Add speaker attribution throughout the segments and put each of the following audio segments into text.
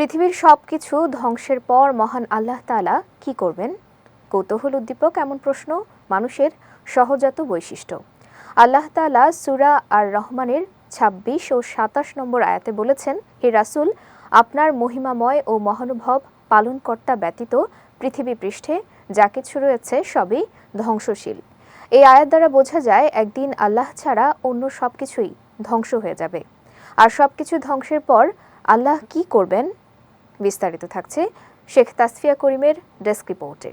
Speaker 1: পৃথিবীর সব কিছু ধ্বংসের পর মহান আল্লাহ তাআলা কি করবেন? কৌতূহল উদ্দীপক, এমন প্রশ্ন মানুষের সহজাত বৈশিষ্ট্য। আল্লাহ তাআলা সুরা আর রহমানের ২৬ ও সাতাশ নম্বর আয়াতে বলেছেন, হে রাসুল, আপনার মহিমাময় ও মহানুভব পালনকর্তা ব্যতীত পৃথিবী পৃষ্ঠে যা কিছু রয়েছে সবই ধ্বংসশীল। এই আয়াত দ্বারা বোঝা যায়, একদিন আল্লাহ ছাড়া অন্য সব কিছুই ধ্বংস হয়ে যাবে। আর সব কিছু ধ্বংসের পর আল্লাহ কি করবেন? বিস্তারিত থাকছে শেখ তাসফিয়া করিমের ডেস্ক রিপোর্টে।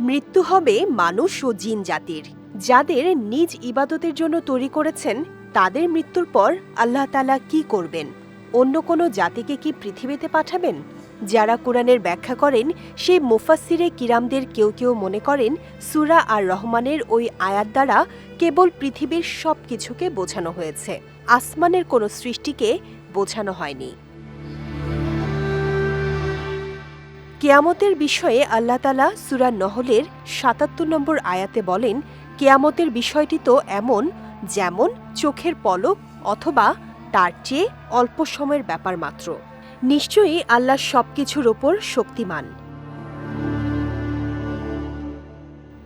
Speaker 2: মৃত্যু হবে মানুষ ও জিন জাতির। যাদের নিজ ইবাদতের জন্য তৈরি করেছেন, তাদের মৃত্যুর পর আল্লাহ তালা কি করবেন? অন্য কোনো জাতিকে কি পৃথিবীতে পাঠাবেন? যারা কোরআনের ব্যাখ্যা করেন সেই মুফাসিরে কিরামদের কেউ কেউ মনে করেন, সুরা আর রহমানের ওই আয়াত দ্বারা কেবল পৃথিবীর সব কিছুকে বোঝানো হয়েছে। আসমানের কোনো সৃষ্টিকে বোঝানো হয়নি। কেয়ামতের বিষয়ে আল্লাহ তালা সুরা নহলের সাতাত্তর নম্বর আয়াতে বলেন, কেয়ামতের বিষয়টি তো এমন যেমন চোখের পলক অথবা তার চেয়ে অল্প সময়ের ব্যাপার মাত্র। নিশ্চয়ই আল্লাহ সবকিছুর ওপর শক্তিমান।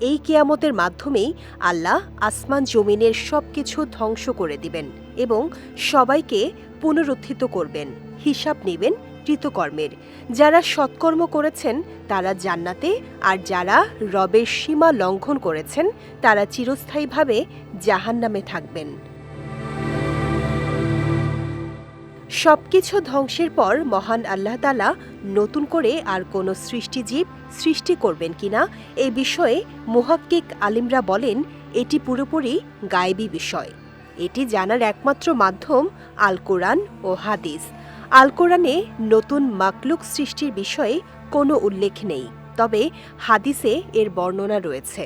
Speaker 2: এই কেয়ামতের মাধ্যমেই আল্লাহ আসমান জমিনের সব কিছু ধ্বংস করে দিবেন এবং সবাইকে পুনরুত্থিত করবেন, হিসাব নেবেন কৃতকর্মের। যারা সৎকর্ম করেছেন, তারা জান্নাতে, আর যারা রবের সীমা লঙ্ঘন করেছেন, তারা চিরস্থায়ীভাবে জাহান্নামে থাকবেন। সবকিছু ধ্বংসের পর মহান আল্লাহ তালা নতুন করে আর কোনো সৃষ্টিজীব সৃষ্টি করবেন কিনা এই বিষয়ে মুহাক্কিক আলিমরা বলেন, এটি পুরোপুরি গায়েবী বিষয়। এটি জানার একমাত্র মাধ্যম আল কোরআন ও হাদিস। আল কোরআনে নতুন মাকলুক সৃষ্টির বিষয়ে কোনো উল্লেখ নেই, তবে হাদিসে এর বর্ণনা রয়েছে।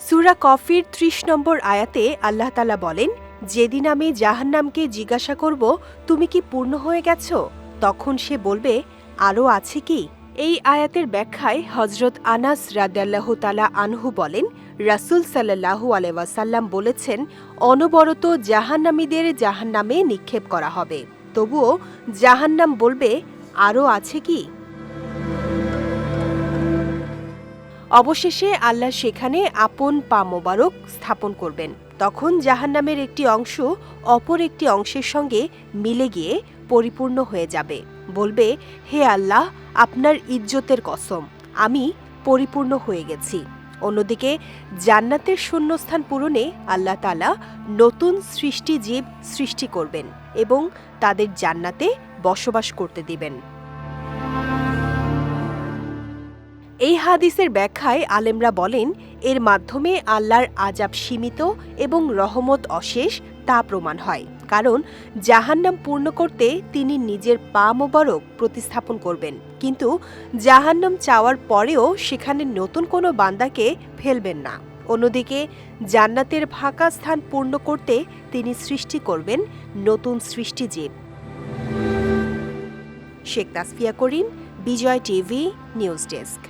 Speaker 2: সুরা কফির ত্রিশ নম্বর আয়াতে আল্লাহ তালা বলেন যেদিন আমি জাহান্নামকে জিজ্ঞাসা করব, তুমি কি পূর্ণ হয়ে গেছ? তখন সে বলবে আরও আছে কি? এই আয়াতের ব্যাখ্যায় হজরত আনাস রাদাল্লাহ তালা আনহু বলেন, রাসুল সাল্লাহু আলহাসাল্লাম বলেছেন, অনবরত জাহান্নামীদের জাহান্নামে নিক্ষেপ করা হবে। তবুও জাহান্নাম বলবে আরও আছে কি? অবশেষে আল্লাহ সেখানে আপন পা মোবারক স্থাপন করবেন। তখন জাহান্নামের একটি অংশ অপর একটি অংশের সঙ্গে মিলে গিয়ে পরিপূর্ণ হয়ে যাবে। বলবে, হে আল্লাহ, আপনার ইজ্জতের কসম, আমি পরিপূর্ণ হয়ে গেছি। অন্যদিকে, জান্নাতের শূন্যস্থান পূরণে আল্লাহ তালা নতুন সৃষ্টি জীব সৃষ্টি করবেন এবং তাদের জান্নাতে বসবাস করতে দিবেন। এই হাদিসের ব্যাখ্যায় আলেমরা বলেন, এর মাধ্যমে আল্লাহর আজাব সীমিত এবং রহমত অশেষ তা প্রমাণ হয়। কারণ, জাহান্নাম পূর্ণ করতে তিনি নিজের পা মোবারক প্রতিস্থাপন করবেন। কিন্তু, জাহান্নাম চাওয়ার পরেও সেখানে নতুন কোনো বান্দাকে ফেলবেন না। অন্যদিকে, জান্নাতের ফাঁকা স্থান পূর্ণ করতে তিনি সৃষ্টি করবেন নতুন সৃষ্টিজীব। Sheikh Tasfia Karim, Bijoy TV, news desk.